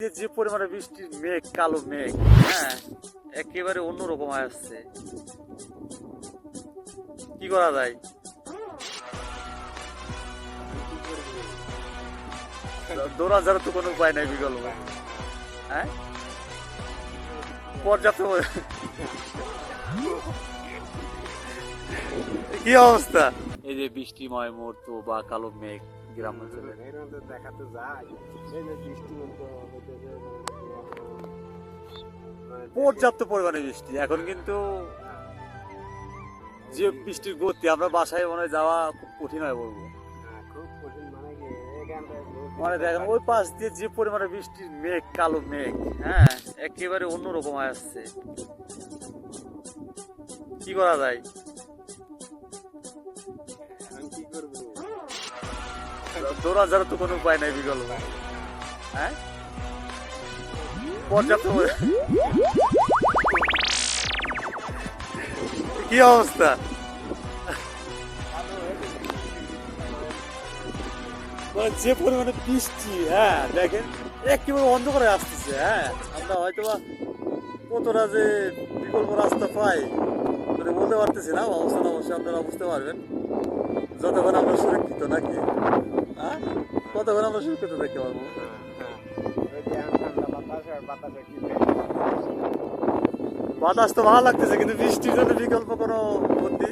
যে- যে পরিমাণে বৃষ্টির মেঘ কালো মেঘ হ্যাঁ একেবারে অন্যরকম হয়ে আসছে। কি করা যায়? দৌড়া যারা তো কোনো উপায় নাই বিকল্প। হ্যাঁ? পর্যাপ্ত কি অবস্থা? এই যে বৃষ্টিময় মুহূর্ত বা কালো মেঘ গ্রাম অঞ্চলে। দেখাতে যায় এই যে বৃষ্টি পর্যাপ্ত পরিমাণে বৃষ্টি। এখন কিন্তু যে বৃষ্টির গতি আমরা বাসায় মনে যাওয়া খুব কঠিন হয় বলব। হ্যাঁ, মানে মানে দেখেন ওই পাশ দিয়ে যে পরিমাণে বৃষ্টির মেঘ কালো মেঘ হ্যাঁ একেবারে অন্যরকম হয়ে আসছে। কি করা যায়? দৌড়া যারা তো কোনো উপায় নাই বিকল্প। হ্যাঁ? পর্যাপ্ত পরি- কি অবস্থা? মানে যে পরিমাণে বৃষ্টি হ্যাঁ দেখেন, একেবারে অন্ধকারে আসতেছে হ্যাঁ। আমরা হয়তো বা কতটা যে বিকল্প রাস্তা পাই মানে বলতে পারতেছি না অবস্থাটা অবশ্যই আপনারা বুঝতে পারবেন। যতক্ষণ আমরা সুরক্ষিত নাকি হ্যাঁ? কতক্ষণ আমরা সুরক্ষিত দেখতে পারব। বাতাস তো ভালো লাগতেছে কিন্তু বৃষ্টির জন্য বিকল্প কোনো বুদ্ধি?